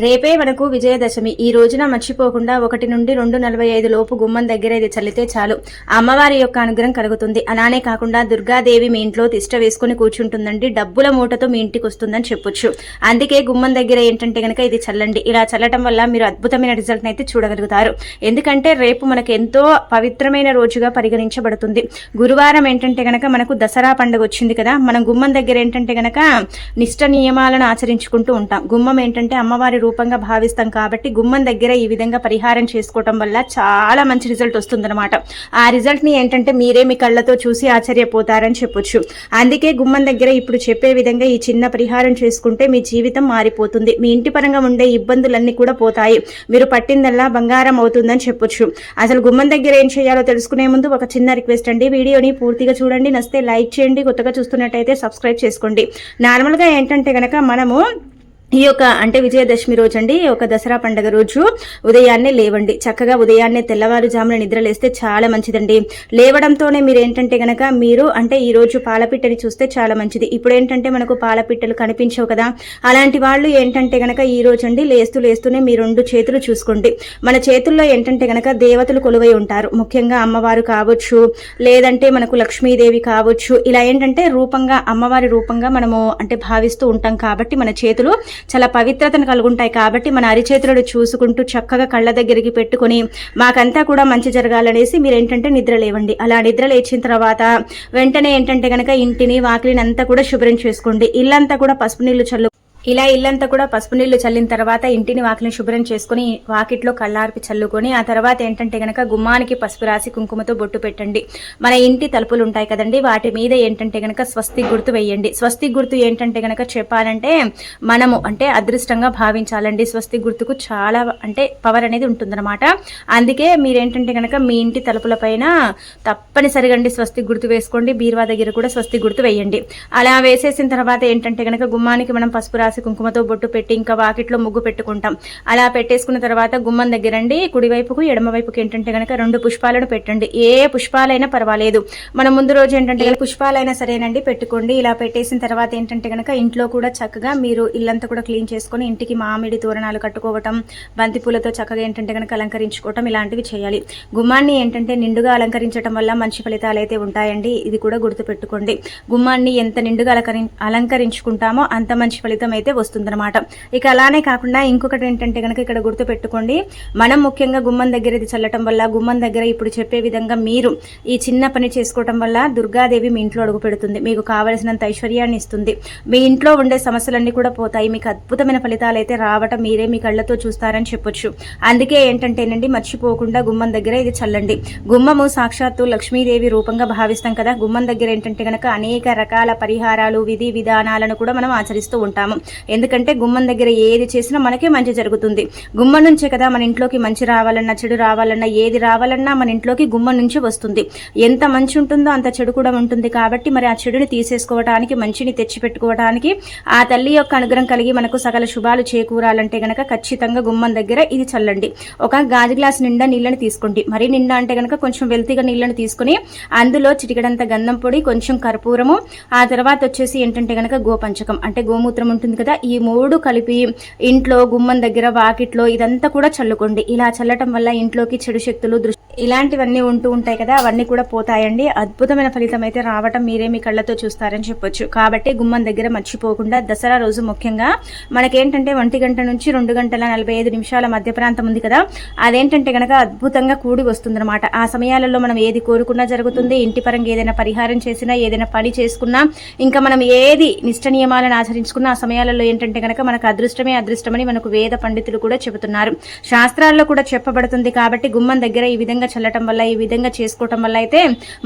రేపే మనకు విజయదశమి. ఈ రోజున మర్చిపోకుండా ఒకటి నుండి రెండు నలభై ఐదు లోపు గుమ్మం దగ్గర ఇది చల్లితే చాలు. అమ్మవారి యొక్క అనుగ్రహం కలుగుతుంది. అలానే కాకుండా దుర్గాదేవి మీ ఇంట్లో తిష్ట వేసుకుని కూర్చుంటుందండి. డబ్బుల మూటతో మీ ఇంటికి వస్తుందని చెప్పొచ్చు. అందుకే గుమ్మం దగ్గర ఏంటంటే కనుక ఇది చల్లండి. ఇలా చల్లటం వల్ల మీరు అద్భుతమైన రిజల్ట్ అయితే చూడగలుగుతారు. ఎందుకంటే రేపు మనకు ఎంతో పవిత్రమైన రోజుగా పరిగణించబడుతుంది. గురువారం ఏంటంటే గనక మనకు దసరా పండుగ వచ్చింది కదా మనం గుమ్మం దగ్గర ఏంటంటే గనక నిష్ట నియమాలను ఆచరించుకుంటూ ఉంటాం. గుమ్మం ఏంటంటే అమ్మవారి రూపంగా భావిస్తాం కాబట్టి గుమ్మం దగ్గర ఈ విధంగా పరిహారం చేసుకోవటం వల్ల చాలా మంచి రిజల్ట్ వస్తుందన్నమాట. ఆ రిజల్ట్ని ఏంటంటే మీరే మీ కళ్ళతో చూసి ఆశ్చర్యపోతారని చెప్పొచ్చు. అందుకే గుమ్మం దగ్గర ఇప్పుడు చెప్పే విధంగా ఈ చిన్న పరిహారం చేసుకుంటే మీ జీవితం మారిపోతుంది. మీ ఇంటి పరంగా ఉండే ఇబ్బందులన్నీ కూడా పోతాయి. మీరు పట్టిందల్లా బంగారం అవుతుందని చెప్పొచ్చు. అసలు గుమ్మం దగ్గర ఏం చేయాలో తెలుసుకునే ముందు ఒక చిన్న రిక్వెస్ట్ అండి. వీడియోని పూర్తిగా చూడండి. నస్తే లైక్ చేయండి. కొత్తగా చూస్తున్నట్టయితే సబ్స్క్రైబ్ చేసుకోండి. నార్మల్గా ఏంటంటే కనుక మనము ఈ యొక్క అంటే విజయదశమి రోజు అండి ఒక దసరా పండుగ రోజు ఉదయాన్నే లేవండి. చక్కగా ఉదయాన్నే తెల్లవారుజామున నిద్రలేస్తే చాలా మంచిదండి. లేవడంతోనే మీరు ఏంటంటే గనక మీరు అంటే ఈ రోజు పాలపిట్టని చూస్తే చాలా మంచిది. ఇప్పుడు ఏంటంటే మనకు పాలపిట్టలు కనిపించవు కదా. అలాంటి వాళ్ళు ఏంటంటే గనక ఈ రోజు అండి లేస్తూ లేస్తూనే మీ రెండు చేతులు చూసుకోండి. మన చేతుల్లో ఏంటంటే గనక దేవతలు కొలువై ఉంటారు. ముఖ్యంగా అమ్మవారు కావచ్చు లేదంటే మనకు లక్ష్మీదేవి కావచ్చు. ఇలా ఏంటంటే రూపంగా అమ్మవారి రూపంగా మనము అంటే భావిస్తూ ఉంటాం కాబట్టి మన చేతులు చాలా పవిత్రతను కలుగుంటాయి కాబట్టి మన అరిచేతులను చూసుకుంటూ చక్కగా కళ్ళ దగ్గరికి పెట్టుకొని మాకంతా కూడా మంచి జరగాలనేసి మీరు ఏంటంటే నిద్ర లేవండి. అలా నిద్ర లేచిన తర్వాత వెంటనే ఏంటంటే కనుక ఇంటిని వాకిలిని అంతా కూడా శుభ్రం చేసుకోండి. ఇల్లంతా కూడా పసుపు నీళ్ళు చల్లు ఇలా ఇల్లంతా కూడా పసుపు నీళ్ళు చల్లిన తర్వాత ఇంటిని వాకిని శుభ్రం చేసుకుని వాకిట్లో కళ్ళార్పి చల్లుకొని ఆ తర్వాత ఏంటంటే గనక గుమ్మానికి పసుపు రాసి కుంకుమతో బొట్టు పెట్టండి. మన ఇంటి తలుపులు ఉంటాయి కదండి వాటి మీద ఏంటంటే గనక స్వస్తి గుర్తు వేయండి. స్వస్తి గుర్తు ఏంటంటే గనక చెప్పాలంటే మనము అంటే అదృష్టంగా భావించాలండి. స్వస్తి గుర్తుకు చాలా అంటే పవర్ అనేది ఉంటుందన్నమాట. అందుకే మీరేంటంటే గనక మీ ఇంటి తలుపుల పైన తప్పనిసరిగా అండి స్వస్తి గుర్తు వేసుకోండి. బీరువా దగ్గర కూడా స్వస్తి గుర్తు వేయండి. అలా వేసేసిన తర్వాత ఏంటంటే గనక గుమ్మానికి మనం పసుపు రాసి కుంకుమతో బొట్టు పెట్టి ఇంకా వాకిట్లో ముగ్గు పెట్టుకుంటాం. అలా పెట్టేసుకున్న తర్వాత గుమ్మం దగ్గరండి కుడివైపుకు ఎడమవైపుకి ఏంటంటే గనక రెండు పుష్పాలను పెట్టండి. ఏ పుష్పాలైనా పర్వాలేదు. మనం ముందు రోజు ఏంటంటే పుష్పాలైనా సరేనండి పెట్టుకోండి. ఇలా పెట్టేసిన తర్వాత ఏంటంటే గనక ఇంట్లో కూడా చక్కగా మీరు ఇల్లంతా కూడా క్లీన్ చేసుకొని ఇంటికి మామిడి తోరణాలు కట్టుకోవటం బంతిపూలతో చక్కగా ఏంటంటే గనక అలంకరించుకోవటం ఇలాంటివి చేయాలి. గుమ్మాన్ని ఏంటంటే నిండుగా అలంకరించడం వల్ల మంచి ఫలితాలు అయితే ఉంటాయండి. ఇది కూడా గుర్తుపెట్టుకోండి. గుమ్మాన్ని ఎంత నిండుగా అలంకరించుకుంటామో అంత మంచి ఫలితం అయితే వస్తుందన్నమాట. ఇక అలానే కాకుండా ఇంకొకటి ఏంటంటే కనుక ఇక్కడ గుర్తు పెట్టుకోండి మనం ముఖ్యంగా గుమ్మం దగ్గర ఇది చల్లటం వల్ల గుమ్మం దగ్గర ఇప్పుడు చెప్పే విధంగా మీరు ఈ చిన్న పని చేసుకోవటం వల్ల దుర్గాదేవి మీ ఇంట్లో అడుగు పెడుతుంది. మీకు కావలసినంత ఐశ్వర్యాన్ని ఇస్తుంది. మీ ఇంట్లో ఉండే సమస్యలన్నీ కూడా పోతాయి. మీకు అద్భుతమైన ఫలితాలు అయితే రావటం మీరే మీ కళ్ళతో చూస్తారని చెప్పొచ్చు. అందుకే ఏంటంటేనండి మర్చిపోకుండా గుమ్మం దగ్గర ఇది చల్లండి. గుమ్మము సాక్షాత్తు లక్ష్మీదేవి రూపంగా భావిస్తాం కదా. గుమ్మం దగ్గర ఏంటంటే కనుక అనేక రకాల పరిహారాలు విధి విధానాలను కూడా మనం ఆచరిస్తూ ఉంటాము. ఎందుకంటే గుమ్మం దగ్గర ఏది చేసినా మనకే మంచి జరుగుతుంది. గుమ్మం నుంచే కదా మన ఇంట్లోకి మంచి రావాలన్నా చెడు రావాలన్నా ఏది రావాలన్నా మన ఇంట్లోకి గుమ్మం నుంచి వస్తుంది. ఎంత మంచి ఉంటుందో అంత చెడు కూడా ఉంటుంది కాబట్టి మరి ఆ చెడుని తీసేసుకోవడానికి మంచిని తెచ్చిపెట్టుకోవడానికి ఆ తల్లి యొక్క అనుగ్రహం కలిగి మనకు సకల శుభాలు చేకూరాలంటే గనక ఖచ్చితంగా గుమ్మం దగ్గర ఇది చల్లండి. ఒక గాజు గ్లాస్ నిండా నీళ్ళని తీసుకోండి. మరి నిండా అంటే గనక కొంచెం వెల్తిగా నీళ్ళని తీసుకుని అందులో చిటికడంత గంధం పొడి కొంచెం కర్పూరము ఆ తర్వాత వచ్చేసి ఏంటంటే గనక గోపంచకం అంటే గోమూత్రం ఉంటుంది కదా? ఈ మూడు కలిపి ఇంట్లో గుమ్మం దగ్గర వాకిట్లో ఇదంతా కూడా చల్లుకోండి. ఇలా చల్లటం వల్ల ఇంట్లోకి చెడు శక్తులు దృష్టి ఇలాంటివన్నీ ఉంటూ ఉంటాయి కదా అవన్నీ కూడా పోతాయండి. అద్భుతమైన ఫలితం అయితే రావటం మీరే మీ కళ్ళతో చూస్తారని చెప్పొచ్చు. కాబట్టి గుమ్మం దగ్గర మర్చిపోకుండా దసరా రోజు ముఖ్యంగా మనకేంటంటే ఒంటి గంట నుంచి రెండు గంటల నలభై ఐదు నిమిషాల మధ్య ప్రాంతం ఉంది కదా అదేంటంటే కనుక అద్భుతంగా కూడి వస్తుందన్నమాట. ఆ సమయాలలో మనం ఏది కోరుకున్నా జరుగుతుంది ఇంటి పరంగా ఏదైనా పరిహారం చేసినా ఏదైనా పని చేసుకున్నా ఇంకా మనం ఏది నిష్ట నియమాలను ఆచరించుకున్నా ఆ సమయాలలో ఏంటంటే కనుక మనకు అదృష్టమే అదృష్టమని మనకు వేద పండితులు కూడా చెబుతున్నారు. శాస్త్రాల్లో కూడా చెప్పబడుతుంది కాబట్టి గుమ్మం దగ్గర ఈ విధంగా చల్లటం వల్ల ఈ విధంగా చేసుకోవటం వల్ల అయితే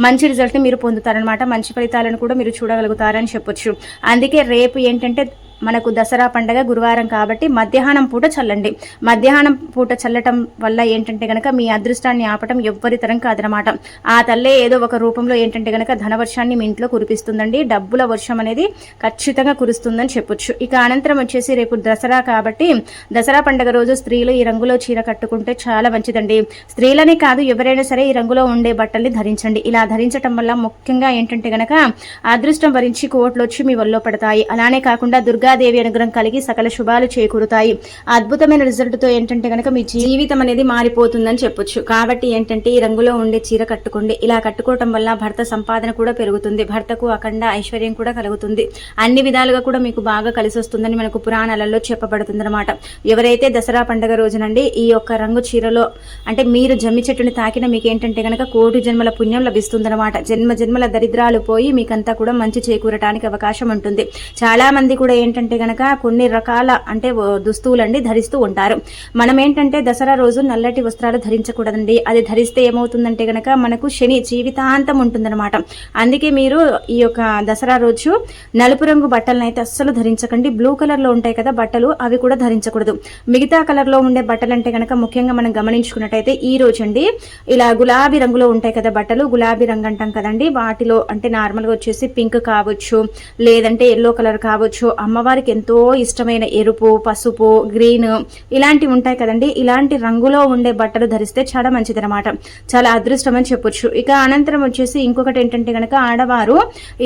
మంచి రిజల్ట్ మీరు పొందుతారనమాట మంచి ఫలితాలను కూడా మీరు చూడగలుగుతారని చెప్పొచ్చు. అందుకే రేపు ఏంటంటే మనకు దసరా పండగ గురువారం కాబట్టి మధ్యాహ్నం పూట చల్లండి. మధ్యాహ్నం పూట చల్లటం వల్ల ఏంటంటే గనక మీ అదృష్టాన్ని ఆపటం ఎవ్వరి తరం కాదనమాట ఆ తల్లే ఏదో ఒక రూపంలో ఏంటంటే గనక ధనవర్షాన్ని మీ ఇంట్లో కురిపిస్తుందండి. డబ్బుల వర్షం అనేది ఖచ్చితంగా కురుస్తుందని చెప్పొచ్చు. ఇక అనంతరం వచ్చేసి రేపు దసరా కాబట్టి దసరా పండగ రోజు స్త్రీలు ఈ రంగులో చీర కట్టుకుంటే చాలా మంచిదండి. స్త్రీలనే కాదు ఎవరైనా సరే ఈ రంగులో ఉండే బట్టల్ని ధరించండి. ఇలా ధరించటం వల్ల ముఖ్యంగా ఏంటంటే గనక అదృష్టం భరించి కోట్లు వచ్చి మీ వల్లో పడతాయి. అలానే కాకుండా దుర్గ దుర్గాదేవి అనుగ్రహం కలిగి సకల శుభాలు చేకూరుతాయి. అద్భుతమైన రిజల్ట్తో ఏంటంటే గనక మీ జీవితం అనేది మారిపోతుందని చెప్పొచ్చు. కాబట్టి ఏంటంటే ఈ రంగులో ఉండే చీర కట్టుకోండి. ఇలా కట్టుకోవటం వల్ల భర్త సంపాదన కూడా పెరుగుతుంది. భర్తకు అఖండ ఐశ్వర్యం కూడా కలుగుతుంది. అన్ని విధాలుగా కూడా మీకు బాగా కలిసి వస్తుందని మనకు పురాణాలలో చెప్పబడుతుంది అనమాట ఎవరైతే దసరా పండుగ రోజునండి ఈ యొక్క రంగు చీరలో అంటే మీరు జమ్మి చెట్టుని తాకిన మీకు ఏంటంటే గనక కోటి జన్మల పుణ్యం లభిస్తుందన్నమాట. జన్మ జన్మల దరిద్రాలు పోయి మీకంతా కూడా మంచి చేకూరటానికి అవకాశం ఉంటుంది. చాలా మంది కూడా ఏంటంటే గనక కొన్ని రకాల అంటే దుస్తువులండి ధరిస్తూ ఉంటారు. మనం ఏంటంటే దసరా రోజు నల్లటి వస్త్రాలు ధరించకూడదండి. అది ధరిస్తే ఏమవుతుందంటే గనక మనకు శని జీవితాంతం ఉంటుందన్నమాట. అందుకే మీరు ఈ యొక్క దసరా రోజు నలుపు రంగు బట్టలను అయితే అస్సలు ధరించకండి. బ్లూ కలర్లో ఉంటాయి కదా బట్టలు అవి కూడా ధరించకూడదు. మిగతా కలర్లో ఉండే బట్టలు అంటే గనక ముఖ్యంగా మనం గమనించుకున్నట్టయితే ఈ రోజు అండి ఇలా గులాబీ రంగులో ఉంటాయి కదా బట్టలు గులాబీ రంగు అంటాం కదండి. వాటిలో అంటే నార్మల్గా వచ్చేసి పింక్ కావచ్చు లేదంటే ఎల్లో కలర్ కావచ్చు అమ్మవారికి ఎంతో ఇష్టమైన ఎరుపు పసుపు గ్రీన్ ఇలాంటివి ఉంటాయి కదండి. ఇలాంటి రంగులో ఉండే బట్టలు ధరిస్తే చాలా మంచిది అనమాట చాలా అదృష్టం అని చెప్పొచ్చు. ఇక అనంతరం వచ్చేసి ఇంకొకటి ఏంటంటే గనక ఆడవారు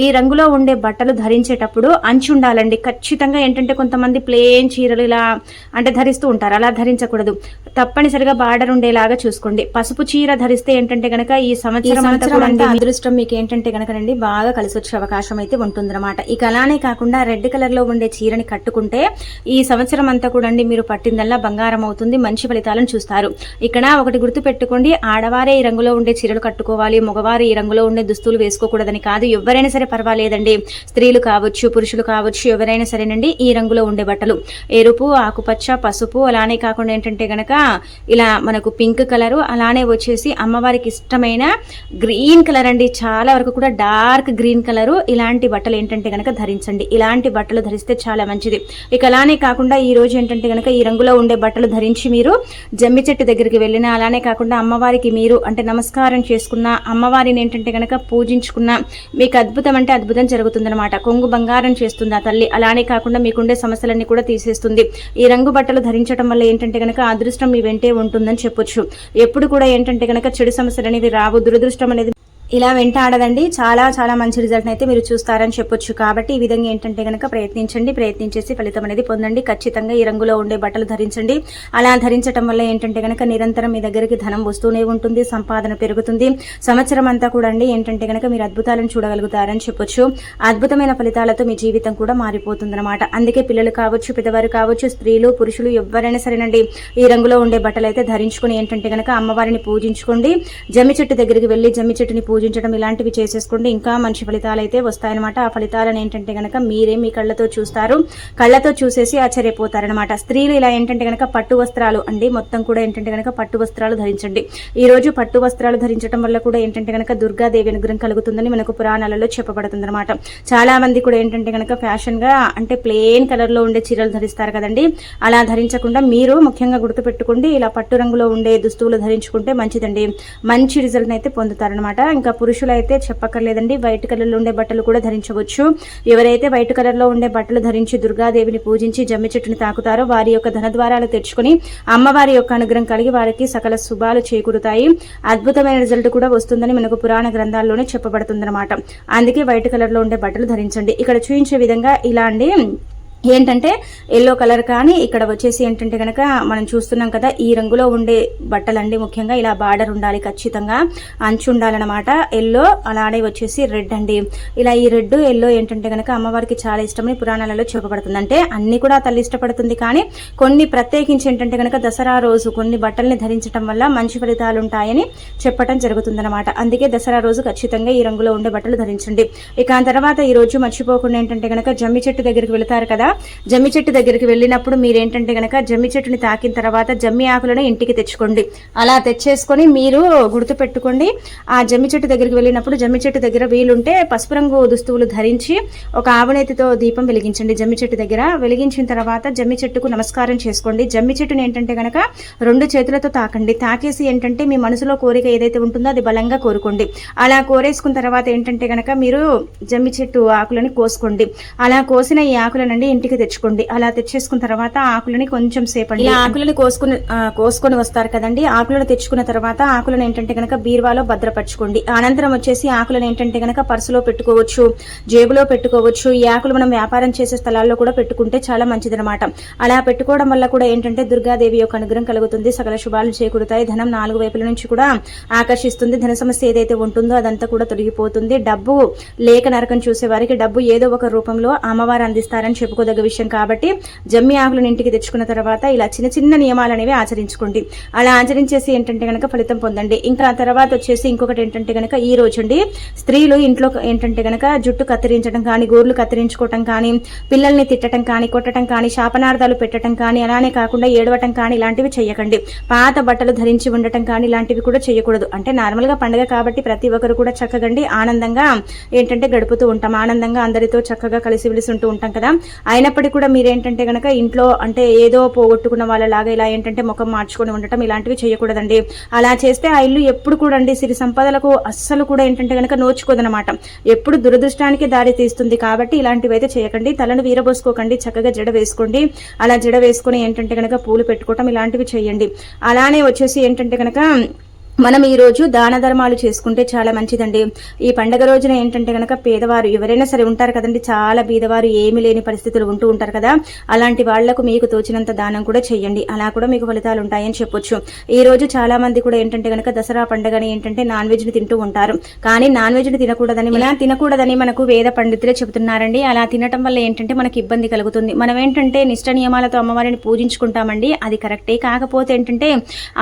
ఈ రంగులో ఉండే బట్టలు ధరించేటప్పుడు అంచు ఉండాలండి. ఖచ్చితంగా ఏంటంటే కొంతమంది ప్లేన్ చీరలు ఇలా అంటే ధరిస్తూ ఉంటారు. అలా ధరించకూడదు. తప్పనిసరిగా బార్డర్ ఉండేలాగా చూసుకోండి. పసుపు చీర ధరిస్తే ఏంటంటే గనక ఈ సంవత్సరం అదృష్టం మీకు ఏంటంటే గనకనండి బాగా కలిసి వచ్చే అవకాశం అయితే ఉంటుందన్నమాట. ఇక అలానే కాకుండా రెడ్ కలర్లో ఉండే చీరని కట్టుకుంటే ఈ సంవత్సరం అంతా కూడా అండి మీరు పట్టిందల్లా బంగారం అవుతుంది మంచి ఫలితాలను చూస్తారు. ఇక్కడ ఒకటి గుర్తుపెట్టుకోండి ఆడవారే ఈ రంగులో ఉండే చీరలు కట్టుకోవాలి మగవారు ఈ రంగులో ఉండే దుస్తులు వేసుకోకూడదని కాదు ఎవరైనా సరే పర్వాలేదండి. స్త్రీలు కావచ్చు పురుషులు కావచ్చు ఎవరైనా సరేనండి ఈ రంగులో ఉండే బట్టలు. ఎరుపు ఆకుపచ్చ పసుపు అలానే కాకుండా ఏంటంటే గనక ఇలా మనకు పింక్ కలరు అలానే వచ్చేసి అమ్మవారికి ఇష్టమైన గ్రీన్ కలర్ అండి. చాలా వరకు కూడా డార్క్ గ్రీన్ కలరు ఇలాంటి బట్టలు ఏంటంటే గనక ధరించండి. ఇలాంటి బట్టలు ధరిస్తే చాలా మంచిది. ఇక అలానే కాకుండా ఈ రోజు ఏంటంటే గనక ఈ రంగులో ఉండే బట్టలు ధరించి మీరు జమ్మి చెట్టు దగ్గరికి వెళ్ళిన అలానే కాకుండా అమ్మవారికి మీరు అంటే నమస్కారం చేసుకున్న అమ్మవారిని ఏంటంటే గనక పూజించుకున్న మీకు అద్భుతం అంటే అద్భుతం జరుగుతుందన్నమాట. కొంగు బంగారం చేస్తుంది ఆ తల్లి. అలానే కాకుండా మీకుండే సమస్యలన్నీ కూడా తీసేస్తుంది. ఈ రంగు బట్టలు ధరించడం వల్ల ఏంటంటే గనక అదృష్టం మీ వెంటే ఉంటుందని చెప్పొచ్చు. ఎప్పుడు కూడా ఏంటంటే గనక చెడు సమస్యలు అనేవి రావు. దురదృష్టం అనేది ఇలా వెంటాడదండి చాలా చాలా మంచి రిజల్ట్ అయితే మీరు చూస్తారని చెప్పొచ్చు. కాబట్టి ఈ విధంగా ఏంటంటే గనక ప్రయత్నించండి. ప్రయత్నించేసి ఫలితం అనేది పొందండి. ఖచ్చితంగా ఈ రంగులో ఉండే బట్టలు ధరించండి. అలా ధరించడం వల్ల ఏంటంటే గనక నిరంతరం మీ దగ్గరికి ధనం వస్తూనే ఉంటుంది. సంపాదన పెరుగుతుంది. సంవత్సరం అంతా కూడా అండి ఏంటంటే గనక మీరు అద్భుతాలను చూడగలుగుతారని చెప్పొచ్చు. అద్భుతమైన ఫలితాలతో మీ జీవితం కూడా మారిపోతుందన్నమాట. అందుకే పిల్లలు కావచ్చు పెద్దవారు కావచ్చు స్త్రీలు పురుషులు ఎవరైనా సరేనండి ఈ రంగులో ఉండే బట్టలు అయితే ధరించుకుని ఏంటంటే గనక అమ్మవారిని పూజించుకోండి. జమ్మి చెట్టు దగ్గరికి వెళ్ళి జమ్మి చెట్టుని పూజించడం ఇలాంటివి చేసేసుకుంటే ఇంకా మంచి ఫలితాలు అయితే వస్తాయన్నమాట. ఆ ఫలితాలను ఏంటంటే గనక మీరే మీ కళ్ళతో చూస్తారు. కళ్ళతో చూసేసి ఆశ్చర్యపోతారనమాట స్త్రీలు ఇలా ఏంటంటే గనక పట్టు వస్త్రాలు అండి మొత్తం కూడా ఏంటంటే గనక పట్టు వస్త్రాలు ధరించండి. ఈ రోజు పట్టు వస్త్రాలు ధరించడం వల్ల కూడా ఏంటంటే గనక దుర్గాదేవి అనుగ్రహం కలుగుతుందని మనకు పురాణాలలో చెప్పబడుతుంది అనమాట చాలా మంది కూడా ఏంటంటే గనక ఫ్యాషన్గా అంటే ప్లెయిన్ కలర్లో ఉండే చీరలు ధరిస్తారు కదండి. అలా ధరించకుండా మీరు ముఖ్యంగా గుర్తుపెట్టుకోండి ఇలా పట్టు రంగులో ఉండే దుస్తువులు ధరించుకుంటే మంచిదండి. మంచి రిజల్ట్ అయితే పొందుతారనమాట ఇంకా పురుషులు అయితే చెప్పక్కర్లేదండి. వైట్ కలర్లో ఉండే బట్టలు కూడా ధరించవచ్చు. ఎవరైతే వైట్ కలర్లో ఉండే బట్టలు ధరించి దుర్గాదేవిని పూజించి జమ్మి చెట్టుని తాకుతారో వారి యొక్క ధనద్వారాలు తెచ్చుకొని అమ్మవారి యొక్క అనుగ్రహం కలిగి వారికి సకల శుభాలు చేకూరుతాయి. అద్భుతమైన రిజల్ట్ కూడా వస్తుందని మనకు పురాణ గ్రంథాల్లోనే చెప్పబడుతుందన్నమాట. అందుకే వైట్ కలర్లో ఉండే బట్టలు ధరించండి. ఇక్కడ చూపించే విధంగా ఇలా అండి. ఏంటంటే ఎల్లో కలర్ కానీ ఇక్కడ వచ్చేసి ఏంటంటే కనుక మనం చూస్తున్నాం కదా ఈ రంగులో ఉండే బట్టలండి ముఖ్యంగా. ఇలా బార్డర్ ఉండాలి ఖచ్చితంగా అంచు ఉండాలన్నమాట. ఎల్లో అలానే వచ్చేసి రెడ్ అండి. ఇలా ఈ రెడ్ ఎల్లో ఏంటంటే కనుక అమ్మవారికి చాలా ఇష్టమని పురాణాలలో చూపబడుతుంది అంటే అన్ని కూడా తల్లి ఇష్టపడుతుంది కానీ కొన్ని ప్రత్యేకించి ఏంటంటే కనుక దసరా రోజు కొన్ని బట్టల్ని ధరించడం వల్ల మంచి ఫలితాలు ఉంటాయని చెప్పడం జరుగుతుందన్నమాట. అందుకే దసరా రోజు ఖచ్చితంగా ఈ రంగులో ఉండే బట్టలు ధరించండి. ఇక తర్వాత ఈ రోజు మర్చిపోకుండా ఏంటంటే కనుక జమ్మి చెట్టు దగ్గరికి వెళతారు కదా జమ్మి చెట్టు దగ్గరికి వెళ్ళినప్పుడు మీరేంటంటే గనక జమ్మి చెట్టుని తాకిన తర్వాత జమ్మి ఆకులను ఇంటికి తెచ్చుకోండి. అలా తెచ్చేసుకొని మీరు గుర్తు పెట్టుకోండి. ఆ జమ్మి చెట్టు దగ్గరికి వెళ్ళినప్పుడు జమ్మి చెట్టు దగ్గర వీలుంటే పసుపు రంగు దుస్తువులు ధరించి ఒక ఆవనేతితో దీపం వెలిగించండి. జమ్మి చెట్టు దగ్గర వెలిగించిన తర్వాత జమ్మి చెట్టుకు నమస్కారం చేసుకోండి. జమ్మి చెట్టుని ఏంటంటే గనక రెండు చేతులతో తాకండి. తాకేసి ఏంటంటే మీ మనసులో కోరిక ఏదైతే ఉంటుందో అది బలంగా కోరుకోండి. అలా కోరేసుకున్న తర్వాత ఏంటంటే గనక మీరు జమ్మి చెట్టు ఆకులని కోసుకోండి. అలా కోసిన ఈ ఆకులనండి ఇంటికి తెచ్చుకోండి. అలా తెచ్చేసుకున్న తర్వాత ఆకులని కొంచెం సేపండి. ఇలా ఆకులని కోసుకుని కోసుకొని వస్తారు కదండి. ఆకులను తెచ్చుకున్న తర్వాత ఆకులను ఏంటంటే గనక బీరువాలో భద్రపరచుకోండి. అనంతరం వచ్చేసి ఆకులను ఏంటంటే గనక పర్సులో పెట్టుకోవచ్చు జేబులో పెట్టుకోవచ్చు. ఈ ఆకులు మనం వ్యాపారం చేసే స్థలాల్లో కూడా పెట్టుకుంటే చాలా మంచిదన్నమాట. అలా పెట్టుకోవడం వల్ల కూడా ఏంటంటే దుర్గాదేవి యొక్క అనుగ్రహం కలుగుతుంది. సకల శుభాలు చేకూరుతాయి. ధనం నాలుగు వైపుల నుంచి కూడా ఆకర్షిస్తుంది. ధన సమస్య ఏదైతే ఉంటుందో అదంతా కూడా తొలగిపోతుంది. డబ్బు లేక నరకం చూసే వారికి డబ్బు ఏదో ఒక రూపంలో అమ్మవారు అందిస్తారని చెప్పుకోదగ్గ విషయం కాబట్టి జమ్మి ఆకులను ఇంటికి తెచ్చుకున్న తర్వాత ఇలా చిన్న చిన్న నియమాలు అనేవి ఆచరించుకోండి. అలా ఆచరించేసి ఏంటంటే గనక ఫలితం పొందండి. ఇంకా ఆ తర్వాత వచ్చేసి ఇంకొకటి ఏంటంటే కనుక ఈ రోజుండి స్త్రీలు ఇంట్లో ఏంటంటే గనక జుట్టు కత్తిరించడం కానీ గోర్లు కత్తిరించుకోవటం కానీ పిల్లల్ని తిట్టడం కానీ కొట్టడం కానీ శాపనార్థాలు పెట్టడం కానీ అలానే కాకుండా ఏడవటం కానీ ఇలాంటివి చేయకండి పాత బట్టలు ధరించి ఉండటం కానీ ఇలాంటివి కూడా చేయకూడదు అంటే నార్మల్గా పండుగ కాబట్టి ప్రతి ఒక్కరు కూడా చక్కగండి ఆనందంగా ఏంటంటే గడుపుతూ ఉంటాం. ఆనందంగా అందరితో చక్కగా కలిసి వెలిసి ఉంటూ ఉంటాం కదా. అయినప్పటికీ కూడా మీరేంటంటే కనుక ఇంట్లో అంటే ఏదో పోగొట్టుకున్న వాళ్ళలాగా ఇలా ఏంటంటే ముఖం మార్చుకొని ఉండటం ఇలాంటివి చేయకూడదండి. అలా చేస్తే ఆ ఇల్లు ఎప్పుడు కూడా అండి సిరి సంపదలకు అస్సలు కూడా ఏంటంటే కనుక నోచుకోదనమాట. ఎప్పుడు దురదృష్టానికి దారి తీస్తుంది కాబట్టి ఇలాంటివి అయితే చేయకండి. తలను వీరబోసుకోకండి. చక్కగా జడ వేసుకోండి. అలా జడ వేసుకొని ఏంటంటే కనుక పూలు పెట్టుకోవటం ఇలాంటివి చేయండి. అలానే వచ్చేసి ఏంటంటే కనుక మనం ఈ రోజు దాన ధర్మాలు చేసుకుంటే చాలా మంచిదండి. ఈ పండగ రోజున ఏంటంటే కనుక పేదవారు ఎవరైనా సరే ఉంటారు కదండి. చాలా బీదవారు ఏమీ లేని పరిస్థితులు ఉంటూ ఉంటారు కదా. అలాంటి వాళ్ళకు మీకు తోచినంత దానం కూడా చేయండి. అలా కూడా మీకు ఫలితాలు ఉంటాయని చెప్పొచ్చు. ఈ రోజు చాలా మంది కూడా ఏంటంటే కనుక దసరా పండుగని ఏంటంటే నాన్ వెజ్ని తింటూ ఉంటారు. కానీ నాన్ వెజ్ని తినకూడదని ఇలా తినకూడదని మనకు వేద పండితులే చెబుతున్నారండి. అలా తినటం వల్ల ఏంటంటే మనకి ఇబ్బంది కలుగుతుంది. మనం ఏంటంటే నిష్ట నియమాలతో అమ్మవారిని పూజించుకుంటామండి. అది కరెక్టే. కాకపోతే ఏంటంటే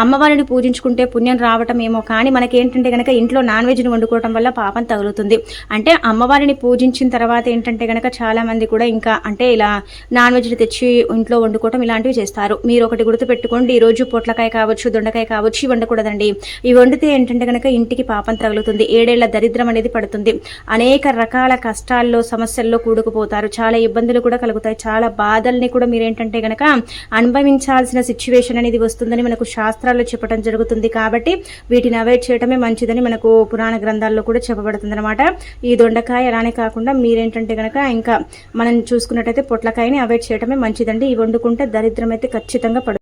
అమ్మవారిని పూజించుకుంటే పుణ్యం రావటం ఏమో కానీ మనకి ఏంటంటే ఇంట్లో నాన్ వెజ్ని వండుకోవటం వల్ల పాపం తగులుతుంది. అంటే అమ్మవారిని పూజించిన తర్వాత ఏంటంటే కనుక చాలామంది కూడా ఇంకా అంటే ఇలా నాన్ వెజ్ని తెచ్చి ఇంట్లో వండుకోవటం ఇలాంటివి చేస్తారు. మీరు ఒకటి గుర్తుపెట్టుకోండి ఈరోజు పొట్లకాయ కావచ్చు దొండకాయ కావచ్చు ఇవి వండకూడదండి. ఇవి వండితే ఏంటంటే కనుక ఇంటికి పాపం తగులుతుంది. ఏడేళ్ళ దరిద్రం అనేది పడుతుంది. అనేక రకాల కష్టాల్లో సమస్యల్లో కూడుకుపోతారు. చాలా ఇబ్బందులు కూడా కలుగుతాయి. చాలా బాధల్ని కూడా మీరేంటంటే కనుక అనుభవించాల్సిన సిచ్యువేషన్ అనేది వస్తుందని మనకు శాస్త్రాల్లో చెప్పడం జరుగుతుంది. కాబట్టి వీటిని అవాయిడ్ చేయడమే మంచిదని మనకు పురాణ గ్రంథాల్లో కూడా చెప్పబడుతుంది అనమాట ఈ దొండకాయ అలానే కాకుండా మీరేంటంటే గనక ఇంకా మనం చూసుకున్నట్టయితే పొట్లకాయని అవాయిడ్ చేయడమే మంచిదండి. ఇవి వండుకుంటే దరిద్రం అయితే ఖచ్చితంగా పడుతుంది